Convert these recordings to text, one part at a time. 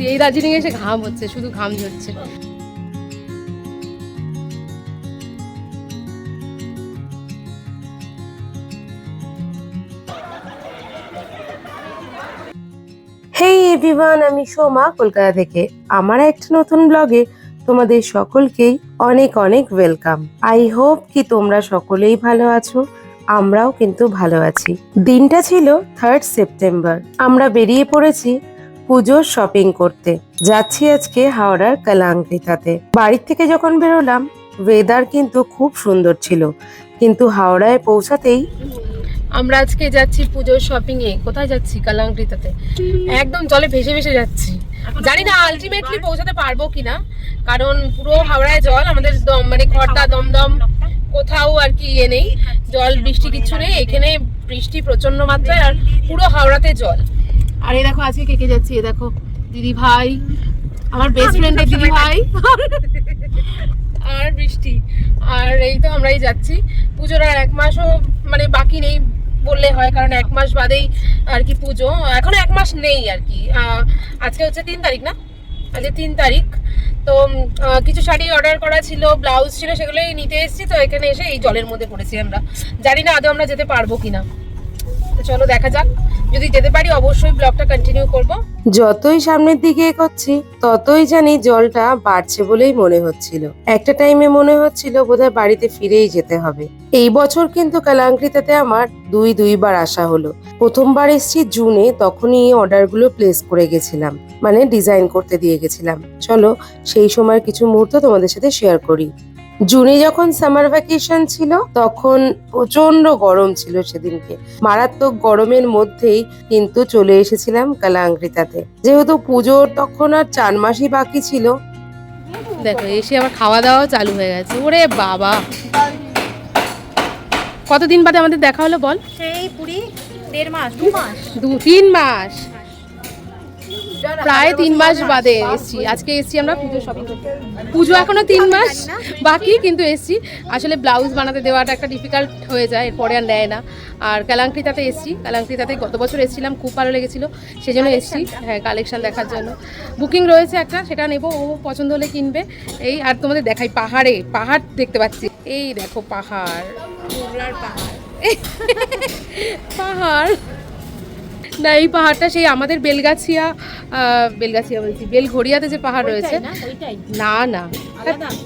সত্যি, এই দার্জিলিং এসে ঘাম হচ্ছে, শুধু ঘাম ঝরছে। হেই আমি সোমা, কলকাতা থেকে। আমার একটা নতুন ব্লগে তোমাদের সকলকেই অনেক অনেক ওয়েলকাম আই হোপ কি তোমরা সকলেই ভালো আছো, আমরাও কিন্তু ভালো আছি। দিনটা ছিল থার্ড সেপ্টেম্বর আমরা বেরিয়ে পড়েছি পুজোর শপিং করতে। যাচ্ছি আজকে হাওড়ার কালাঙ্কৃতাতে বাড়ির থেকে যখন বেরোলাম ওয়েদার কিন্তু খুব সুন্দর ছিল। কিন্তু হাওড়ায় পৌঁছাতেই আমরা আজকে যাচ্ছি পুজোর শপিং এ। কোথায় যাচ্ছি কালাঙ্কৃতাতে একদম জলে ভেসে ভেসে যাচ্ছি। জানি না আলটিমেটলি পৌঁছাতে পারব কিনা। কারণ পুরো হাওড়ায় জল, আমাদের দম মানে খড়দা দমদম। কোথাও আর কি ইয়ে নেই। জল, বৃষ্টি কিছু নেই। এখানে বৃষ্টি প্রচণ্ড মাত্রায় আর পুরো হাওড়াতে জল। আর এই দেখো আজকে কে কে যাচ্ছি? এ দেখো দিদি ভাই আমার বেস্ট ফ্রেন্ডের দিদি ভাই। আর বৃষ্টি। আর এই তো আমরাই যাচ্ছি। পুজোর আর এক মাসও মানে বাকি নেই বললে হয় কারণ এক মাস বাদেই আর কি পুজো। এখনও এক মাস নেই আর কি। আজকে হচ্ছে তিন তারিখ না? আজকে তিন তারিখ। তো কিছু শাড়ি অর্ডার করা ছিল ব্লাউজ ছিল সেগুলোই নিতে এসেছি। তো এখানে এসে এই জলের মধ্যে পড়েছি আমরা। জানি না আদৌ আমরা যেতে পারব কিনা। তো চলো দেখা যাক। যদি যেতে পারি, অবশ্যই ব্লগটা কন্টিনিউ করব। যতই সামনের দিকে এগোচ্ছি, ততই জানি জলটা বাড়ছে বলেই মনে হচ্ছিল। একটা টাইমে মনে হচ্ছিল বোধহয় বাড়িতে ফিরেই যেতে হবে। এই বছর কিন্তু কালাঙ্কৃতাতে আমার দুই, দুইবার আসা হলো। প্রথমবার এসছি জুনে, তখনই এই অর্ডারগুলো প্লেস করে গেছিলাম। মানে ডিজাইন করতে দিয়ে গেছিলাম। চলো, সেই সময়ের কিছু মুহূর্ত তোমাদের সাথে শেয়ার করি। জুনে যখন সামার ভ্যাকেশন ছিল তখন প্রচণ্ড গরম ছিল সেদিনকে। মারাত্মক গরমের মধ্যেই কিন্তু চলে এসেছিলাম কালাঙ্কৃতাতে যেহেতু পুজোর তখন আর চার মাসই বাকি ছিল। দেখো এসে আবার খাওয়া দাওয়াও চালু হয়ে গেছে। ওরে বাবা! কতদিন বাদে আমাদের দেখা হলো বল? সেই পুরি দেড় মাস দু মাস। দু তিন মাস। প্রায় তিন মাস বাদে এসছি। আজকে এসছি আমরা পুজো শপিং করতে। পুজো এখনও তিন মাস বাকি কিন্তু এসছি। আসলে ব্লাউজ বানাতে দেওয়াটা একটা ডিফিকাল্ট হয়ে যায় এরপরে আর নেয় না। আর কালাঙ্কৃতাতে এসছি। কালাঙ্কৃতাতে গত বছর এসেছিলাম খুব ভালো লেগেছিল সেই জন্য এসছি হ্যাঁ কালেকশন দেখার জন্য। বুকিং রয়েছে একটা সেটা নেব ও পছন্দ হলে কিনবে। এই আর তোমাদের দেখাই পাহাড়ে পাহাড় দেখতে পাচ্ছি। এই দেখো পাহাড়। পাহাড়। পাহাড়। না এই পাহাড়টা সেই আমাদের বেলগাছিয়া বেলগাছিয়া বলছি বেলঘড়িয়াতে যে পাহাড় রয়েছে। না না?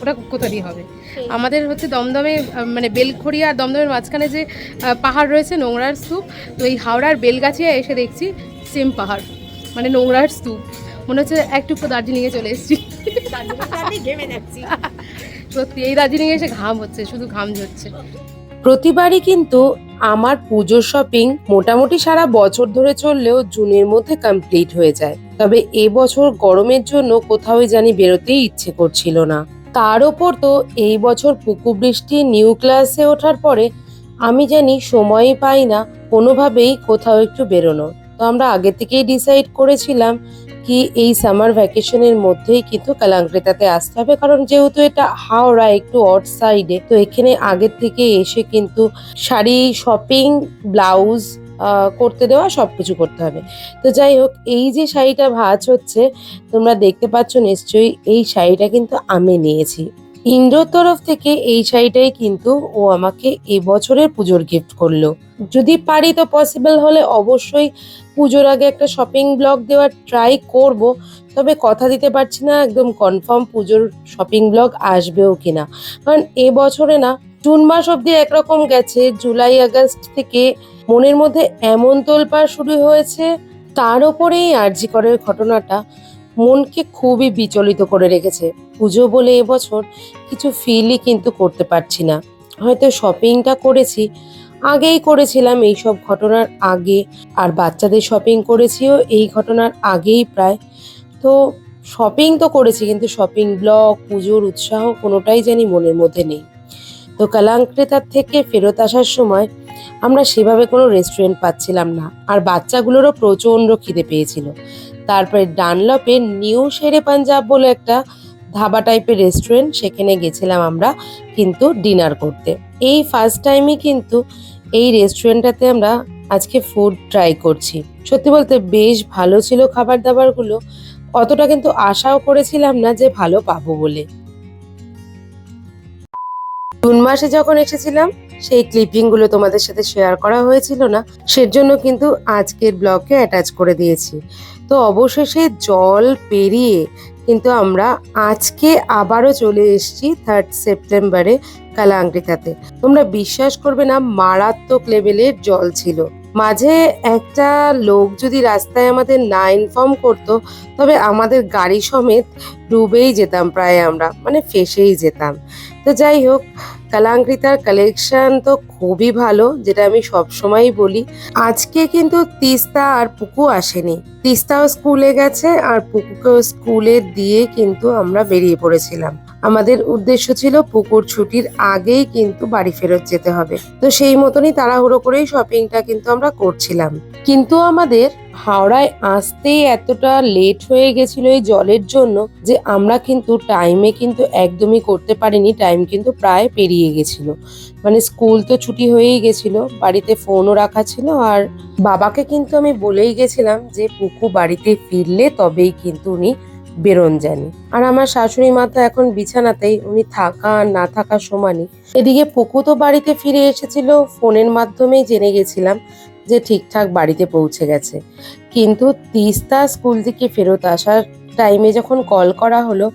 ওটা কোথায় হবে? আমাদের হচ্ছে দমদমে মানে বেলঘড়িয়া আর দমদমের মাঝখানে যে পাহাড় রয়েছে নোংরার স্তূপ তো এই হাওড়ার বেলগাছিয়া এসে দেখছি সেম পাহাড় মানে নোংরার স্তূপ। মনে হচ্ছে একটু দার্জিলিংয়ে চলে এসেছি। সত্যি এই দার্জিলিংয়ে এসে ঘাম হচ্ছে শুধু ঘাম ঝরছে। প্রতিবারই কিন্তু আমার পুজোর শপিং মোটামুটি সারা বছর ধরে চললেও জুনের মধ্যে কমপ্লিট হয়ে যায়। তবে এবছর গরমের জন্য কোথাও জানি বেরোতেই ইচ্ছে করছিল না। তার ওপর তো এই বছর পুকু বৃষ্টি নিউ ক্লাসে ওঠার পরে আমি জানি সময়ই পাই না, কোনোভাবেই কোথাও একটু বেরোনো তো আমরা আগে থেকেই ডিসাইড করেছিলাম কি এই সামার ভ্যাকেশনের মধ্যেই কিন্তু কালাঙ্কৃতাতে আসতে হবে। কারণ যেহেতু এটা হাওড়া একটু অট সাইডে তো এখানে আগের থেকে এসে কিন্তু শাড়ি শপিং ব্লাউজ করতে দেওয়া সবকিছু করতে হবে। তো যাই হোক, এই যে শাড়িটা ভাজ হচ্ছে, তোমরা দেখতে পাচ্ছ নিশ্চয়ই এই শাড়িটা কিন্তু আমি নিয়েছি। ইন্দ্রর তরফ থেকে এই শাড়িটাই কিন্তু ও আমাকে এবছরের পুজোর গিফট করল। যদি পারি তো পসিবল হলে অবশ্যই পুজোর আগে একটা শপিং ব্লগ দেওয়ার ট্রাই করব, তবে কথা দিতে পারছি না, একদম কনফার্ম পুজোর শপিং ব্লগ আসবেও কিনা। কারণ এ বছরে না, জুন মাস অবধি একরকম গেছে, জুলাই, আগস্ট থেকে মনের মধ্যে এমন তোলপাড় শুরু হয়েছে, তার ওপরেই আরজি করের ঘটনাটা মনকে খুবই বিচলিত করে রেখেছে। পুজো বলে এবছর কিছু ফিলই কিন্তু করতে পারছি না। হয়তো শপিংটা করেছি আগেই করেছিলাম এই সব ঘটনার আগে, আর বাচ্চাদের শপিং করেছিও এই ঘটনার আগেই প্রায়। তো শপিং তো করেছি, কিন্তু শপিং ব্লগ পুজোর উৎসাহ কোনোটাই জানি মনের মধ্যে নেই। তো কালাঙ্ক্রেতার থেকে ফেরত আসার সময় আমরা সেভাবে কোনো রেস্টুরেন্ট পাচ্ছিলাম না, আর বাচ্চাগুলোরও প্রচণ্ড খিদে পেয়েছিল। তারপরে ডানলপের নিউ শেরে পাঞ্জাব বলে একটা ধাবা টাইপের রেস্টুরেন্ট সেখানে গেছিলাম আমরা কিন্তু ডিনার করতে। এই ফার্স্ট টাইমই কিন্তু এই রেস্টুরেন্টটাতে আমরা আজকে ফুড ট্রাই করছি। সত্যি বলতে বেশ ভালো ছিল খাবার দাবারগুলো অতটা কিন্তু আশাও করেছিলাম না যে ভালো পাবো বলে। জুন মাসে যখন এসেছিলাম, সেই ক্লিপিংগুলো তোমাদের সাথে শেয়ার করা হয়েছিল না, সেজন্য কিন্তু আজকের ব্লগে অ্যাটাচ করে দিয়েছি। তো অবশেষে জল পেরিয়ে কিন্তু আমরা আজকে আবারও চলে এসেছি থার্ড সেপ্টেম্বরে কালাঙ্গিতাতে তোমরা বিশ্বাস করবে না, মারাত্মক লেভেলের জল ছিল। মাঝে একটা লোক যদি রাস্তায় আমাদের না ইনফর্ম করতো, তবে আমাদের গাড়ি সমেত ডুবেই যেতাম প্রায় আমরা মানে ফেসেই যেতাম। তো যাই হোক কালাঙ্কৃতার কালেকশন তো খুবই ভালো, যেটা আমি সবসময়ই বলি। আজকে কিন্তু তিস্তা আর পুকু আসেনি। তিস্তাও স্কুলে গেছে আর পুকুকেও স্কুলে দিয়ে কিন্তু আমরা বেরিয়ে পড়েছিলাম। আমাদের উদ্দেশ্য ছিল পুকুর ছুটির আগেই কিন্তু বাড়ি ফেরত যেতে হবে। তো সেই মতনই তাড়াহুড়ো করেই শপিংটা কিন্তু আমরা করছিলাম। কিন্তু আমাদের হাওড়ায় আসতেই এতটা লেট হয়ে গেছিল এই জলের জন্য যে আমরা কিন্তু টাইমে কিন্তু একদমই করতে পারিনি। টাইম কিন্তু প্রায় পেরিয়ে গেছিল। মানে স্কুল তো ছুটি হয়েই গেছিল, বাড়িতে ফোনও রাখা ছিল আর বাবাকে কিন্তু আমি বলেই গেছিলাম যে পুকু বাড়িতে ফিরলে তবেই কিন্তু উনি বেরোন জানি আর আমার শাশুড়ি মা তো এখন বিছানাতেই, উনি থাকা না থাকা সমানই। এদিকে পুকু তো বাড়িতে ফিরে এসেছিল, ফোনের মাধ্যমেই জেনে গেছিলাম যে ঠিকঠাক বাড়িতে পৌঁছে গেছে। কিন্তু তিস্তা স্কুল থেকে ফেরত আসার টাইমে যখন কল করা হলো,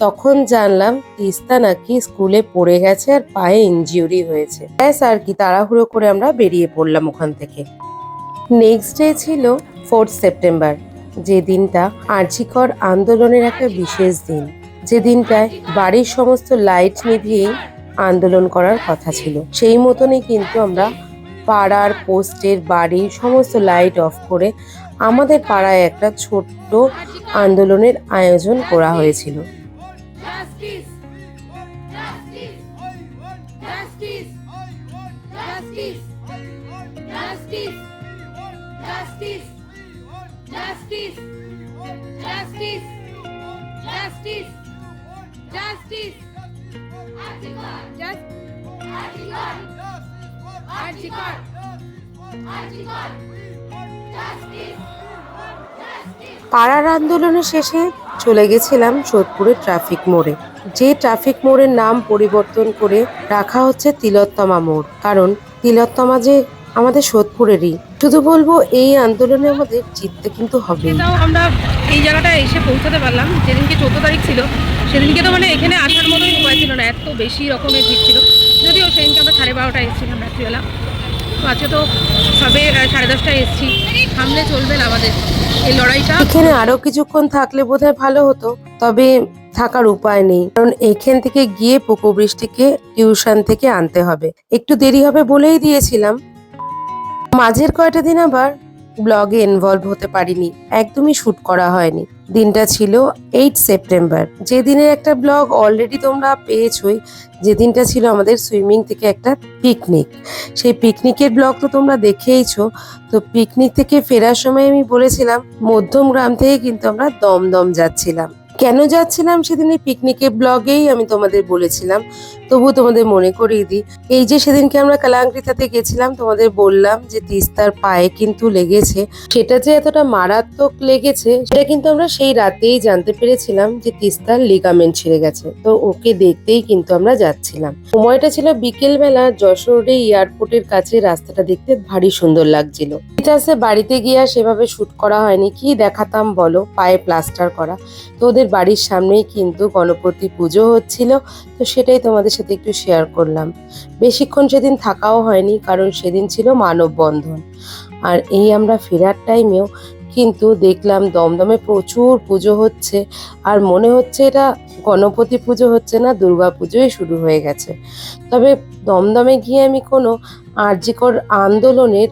তখন জানলাম তিস্তা নাকি স্কুলে পড়ে গেছে আর পায়ে ইনজিউরি হয়েছে। ব্যাস আর কি, তাড়াহুড়ো করে আমরা বেরিয়ে পড়লাম ওখান থেকে। নেক্সট ডে ছিল ফোর্থ সেপ্টেম্বর যে দিনটা আর্জিকর আন্দোলনের একটা বিশেষ দিন। যে দিনটায় বাড়ির সমস্ত লাইট নিভিয়ে আন্দোলন করার কথা ছিল। সেই মতনই কিন্তু আমরা পাড়ার, পোস্টের, বাড়ির সমস্ত লাইট অফ করে আমাদের পাড়ায় একটা ছোট্ট আন্দোলনের আয়োজন করা হয়েছিল। Justice! পাড়ার আন্দোলনের শেষে চলে গেছিলাম সোদপুরের ট্রাফিক মোড়ে। যে ট্রাফিক মোড়ের নাম পরিবর্তন করে রাখা হচ্ছে তিলোত্তমা মোড়। কারণ তিলোত্তমা যে আমাদের সোদপুরেরই। শুধু বলব এই আন্দোলনে আমাদের জিততে কিন্তু হবে। আমরা এই জায়গাটায় এসে পৌঁছাতে পারলাম। যেদিনকে চোদ্দ তারিখ ছিল সেদিনকে তো মানে এখানে আসার মতোই উপায় ছিল না এত বেশি রকমের ভিড় ছিল। যদিও সেদিনকে আমরা সাড়ে বারোটায় এসেছিলাম রাত্রিবেলা। তো আজকে তো সবে সাড়ে দশটায় এসেছি। সামনে চলবে না আমাদের এই লড়াইটা। এখানে আরও কিছুক্ষণ থাকলে বোধহয় ভালো হতো তবে থাকার উপায় নেই। কারণ এখান থেকে গিয়ে পোকো বৃষ্টিকে টিউশন থেকে আনতে হবে। একটু দেরি হবে বলেই দিয়েছিলাম মাঝের কয়টা দিন আবার ব্লগে ইনভলভ হতে পারিনি, একদমই শুট করা হয়নি। দিনটা ছিল এইট সেপ্টেম্বর যে দিনের একটা ব্লগ অলরেডি তোমরা পেয়েছোই, যে দিনটা ছিল আমাদের সুইমিং থেকে একটা পিকনিক সেই পিকনিকের ব্লগ তো তোমরা দেখেইছো। তো পিকনিক থেকে ফেরার সময় আমি বলেছিলাম মধ্যম গ্রাম থেকে কিন্তু আমরা দমদম যাচ্ছিলাম। কেন যাচ্ছিলাম সেদিন এই পিকনিকের ব্লগেই আমি তোমাদের বলেছিলাম। তবু তোমাদের মনে করিয়ে দিই, এই যে সেদিনকে আমরা কালাঙ্কৃতাতে গেছিলাম, তোমাদের বললাম যে তিস্তার পায়ে কিন্তু লেগেছে। সেটা যে এতটা মারাত্মক লেগেছে, সেটা কিন্তু আমরা সেই রাতেই জানতে পেরেছিলাম যে তিস্তার লিগামেন্ট ছিঁড়ে গেছে। তো ওকে দেখতেই কিন্তু আমরা যাচ্ছিলাম। সময়টা ছিল বিকেল বেলা যশোরে এয়ারপোর্টের কাছে রাস্তাটা দেখতে ভারী সুন্দর লাগছিল। বাড়িতে গিয়ে সেভাবে শুট করা হয়নি, কি দেখাতাম বলো, পায়ে প্লাস্টার করা। তো ওদের বাড়ির সামনেই কিন্তু গণপতি পুজো হচ্ছিল, তো সেটাই তোমাদের সাথে একটু শেয়ার করলাম। বেশিক্ষণ সেদিন থাকাও হয়নি, কারণ সেদিন ছিল মানববন্ধন। আর এই আমরা ফেরার টাইমেও কিন্তু দেখলাম দমদমে প্রচুর পুজো হচ্ছে, আর মনে হচ্ছে এটা গণপতি পুজো হচ্ছে না, দুর্গা পুজোই শুরু হয়ে গেছে। তবে দমদমে গিয়ে আমি কোনো আর্যিকর আন্দোলনের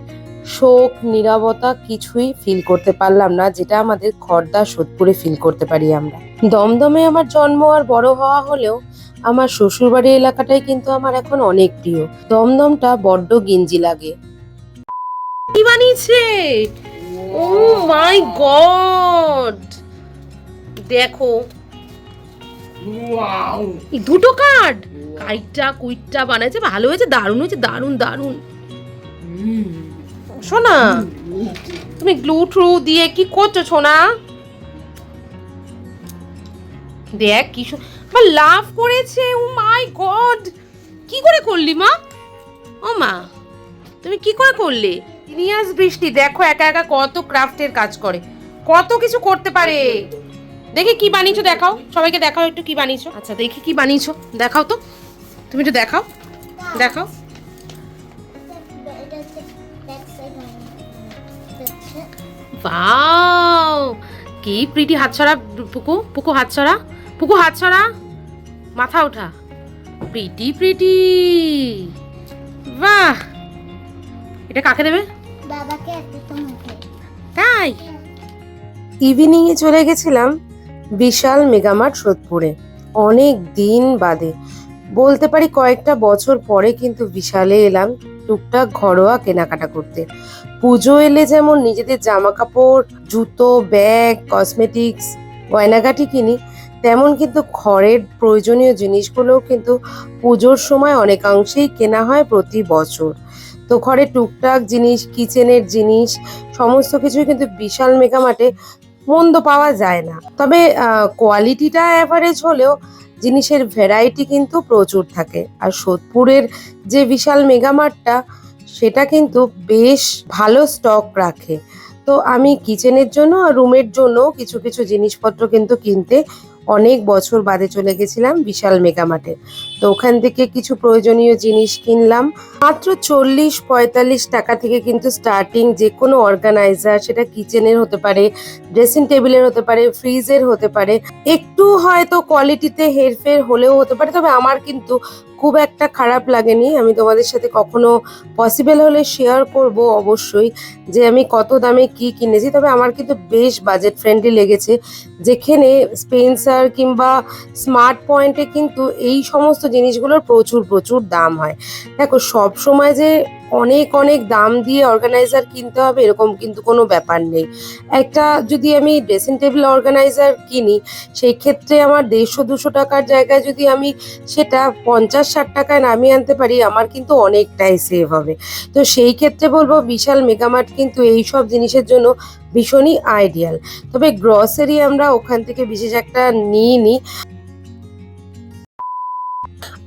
শোক নীরবতা কিছুই ফিল করতে পারলাম না যেটা আমাদের খর্দা সোদপুরে ফিল করতে পারি আমরা। দমদমে আমার জন্ম আর বড় হওয়া হলেও আমার শ্বশুরবাড়ি এলাকাটাই কিন্তু আমার এখন অনেক প্রিয়। দমদমটা বড্ড গিঞ্জি লাগে। কি বানিয়েছে? Oh my god! দেখো। এই দুটো কার্ড? কাইটটা কুইটটা বানাইছে ভালো হয়েছে দারুণ হয়েছে দারুণ দারুণ। শোনা তুমি গ্লু ট্রু দিয়ে কি করছ সোনা? দেখ কি মা লাভ করেছে, ও মাই গড কি করে করলি মা? ও মা, তুমি কি করে করলে? ইনিয়াস বৃষ্টি, দেখো একা একা কত ক্রাফটের কাজ করে, কত কিছু করতে পারে। দেখি কি বানিয়েছো দেখাও, সবাইকে দেখাও একটু কি বানিয়েছো। আচ্ছা দেখি কি বানিয়েছো, দেখাও তো, তুমি একটু দেখাও দেখাও। বাও কি প্রিটি হাতছড়া পুকু? পুকু হাতছড়া? পুকু হাতছড়া? মাথা ওঠা। প্রিটি প্রিটি বাহ! এটা কাকে দেবে? বাবাকে তাই? ইভিনিং এ চলে গেছিলাম বিশাল মেগামার্ট সোদপুরে। অনেক দিন বাদে। বলতে পারি কয়েকটা বছর পরে কিন্তু বিশালে এলাম টুকটাক ঘরোয়া কেনাকাটা করতে। পুজো এলে যেমন নিজেদের জামা কাপড় জুতো, ব্যাগ কসমেটিক্স গয়নাগাটি কিনি, তেমন কিন্তু ঘরের প্রয়োজনীয় জিনিসগুলোও কিন্তু পুজোর সময় অনেকাংশেই কেনা হয় প্রতি বছর। তো ঘরে টুকটাক জিনিস, কিচেনের জিনিস, সমস্ত কিছুই কিন্তু বিশাল মেগামার্টে মন্দ পাওয়া যায় না। তবে কোয়ালিটিটা অ্যাভারেজ হলেও জিনিসের ভ্যারাইটি কিন্তু প্রচুর থাকে। আর সোদপুরের যে বিশাল মেগামার্টটা সেটা কিন্তু বেশ ভালো স্টক রাখে। তো আমি কিচেনের জন্য আর রুমের জন্য কিছু কিছু জিনিসপত্র কিন্তু কিনতে অনেক বছর বাদে চলে গেছিলাম বিশাল মেগামার্টে তো ওখান থেকে কিছু প্রয়োজনীয় জিনিস কিনলাম। মাত্র চল্লিশ, পঁয়তাল্লিশ টাকা থেকে কিন্তু স্টার্টিং যে কোনো অর্গানাইজার সেটা কিচেনের হতে পারে ড্রেসিং টেবিলের হতে পারে ফ্রিজের হতে পারে। একটু হয়তো কোয়ালিটিতে হেরফের হলেও হতে পারে, তবে আমার কিন্তু খুব একটা খারাপ লাগেনি। আমি তোমাদের সাথে কখনো পসিবল হলে শেয়ার করব অবশ্যই যে আমি কত দামে কি কিনেছি। তবে আমার কিন্তু বেশ বাজেট ফ্রেন্ডলি লেগেছে। যেখানে স্পেন্সার কিংবা স্মার্ট পয়েন্টে কিন্তু এই সমস্ত জিনিসগুলোর প্রচুর প্রচুর দাম হয়। দেখো সব সময় যে অনেক অনেক দাম দিয়ে অর্গানাইজার কিনতে হবে, এরকম কিন্তু কোনো ব্যাপার নেই। একটা যদি আমি ড্রেসিং টেবিল অর্গানাইজার কিনি, সেই ক্ষেত্রে আমার দেড়শো, দুশো টাকার জায়গায় যদি আমি সেটা পঞ্চাশ, ষাট টাকায় নামিয়ে আনতে পারি, আমার কিন্তু অনেকটাই সেভ হবে। তো সেই ক্ষেত্রে বলব, বিশাল মেগামার্ট কিন্তু এই সব জিনিসের জন্য ভীষণই আইডিয়াল তবে গ্রসারি আমরা ওখান থেকে বিশেষ একটা নিই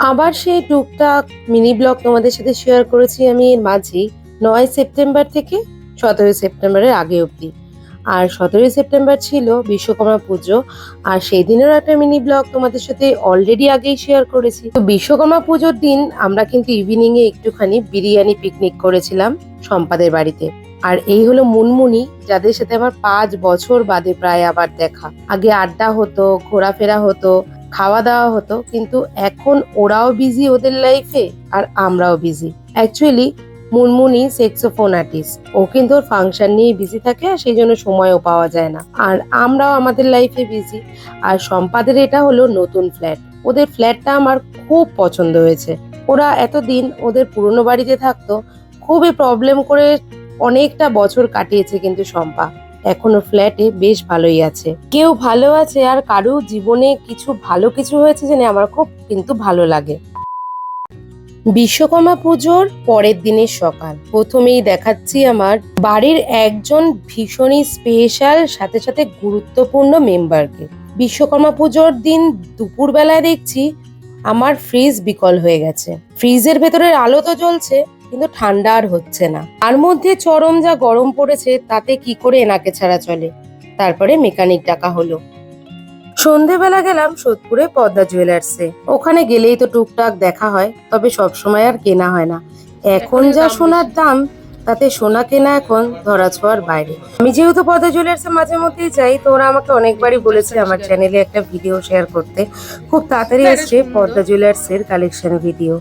আবার সেই টুকটাক মিনি ব্লগ তোমাদের সাথে শেয়ার করেছি আমি এর মাঝেই, নয় সেপ্টেম্বর থেকে সতেরোই সেপ্টেম্বরের আগে অবধি। আর সতেরোই সেপ্টেম্বর ছিল বিশ্বকর্মা পুজো, আর সেই দিনের একটা মিনি ব্লগ তোমাদের সাথে অলরেডি আগেই শেয়ার করেছি। তো বিশ্বকর্মা পুজোর দিন আমরা কিন্তু ইভিনিং এ একটুখানি বিরিয়ানি পিকনিক করেছিলাম সম্পাদের বাড়িতে। আর এই হলো মুনমুনি, যাদের সাথে আমার পাঁচ বছর বাদে প্রায় আবার দেখা। আগে আড্ডা হতো, ঘোরাফেরা হতো খাওয়া দাওয়া হতো, কিন্তু এখন ওরাও বিজি ওদের লাইফে আর আমরাও busy actually Munmuni saxophone artist ও কিন্তু ওর ফাংশন নিয়ে বিজি থাকে, আর সেই জন্য সময়ও পাওয়া যায় না। আর আমরাও আমাদের লাইফে বিজি আর সম্পাদের এটা হলো নতুন ফ্ল্যাট ওদের ফ্ল্যাটটা আমার খুব পছন্দ হয়েছে। ওরা এতদিন ওদের পুরনো বাড়িতে থাকতো, খুবই প্রবলেম করে অনেকটা বছর কাটিয়েছে কিন্তু শম্পা এখনও ফ্ল্যাটে বেশ ভালোই আছে। কেউ ভালো আছে আর কারও জীবনে কিছু ভালো কিছু হয়েছে জেনে আমার খুব কিন্তু ভালো লাগে। বিশ্বকর্মা পুজোর পরের দিনের সকাল। প্রথমেই দেখাচ্ছি আমার বাড়ির একজন ভীষণই স্পেশাল সাথে সাথে গুরুত্বপূর্ণ মেম্বারকে বিশ্বকর্মা পুজোর দিন দুপুরবেলায় দেখছি আমার ফ্রিজ বিকল হয়ে গেছে। ফ্রিজের ভেতরের আলো তো জ্বলছে কিন্তু ঠান্ডা আর হচ্ছে না। তার মধ্যে চরম যা গরম পড়েছে তাতে কি করে এনাকে ছাড়া চলে? তারপরে মেকানিক ডাকা হলো। সন্ধেবেলা গেলাম সোদপুরে পদ্মা জুয়েলার্সে ওখানে গেলেই তো টুকটাক দেখা হয় তবে সব সময় আর কেনা হয় না। এখন যা সোনার দাম তাতে সোনা কেনা এখন ধরা ছোঁয়ার বাইরে। আমি যেহেতু পদ্মা জুয়েলার্সে মাঝে মধ্যেই যাই তো ওরা আমাকে অনেকবারই বলেছে আমার চ্যানেলে একটা ভিডিও শেয়ার করতে। খুব তাড়াতাড়ি আসছে পদ্মা জুয়েলার্সের কালেকশন ভিডিও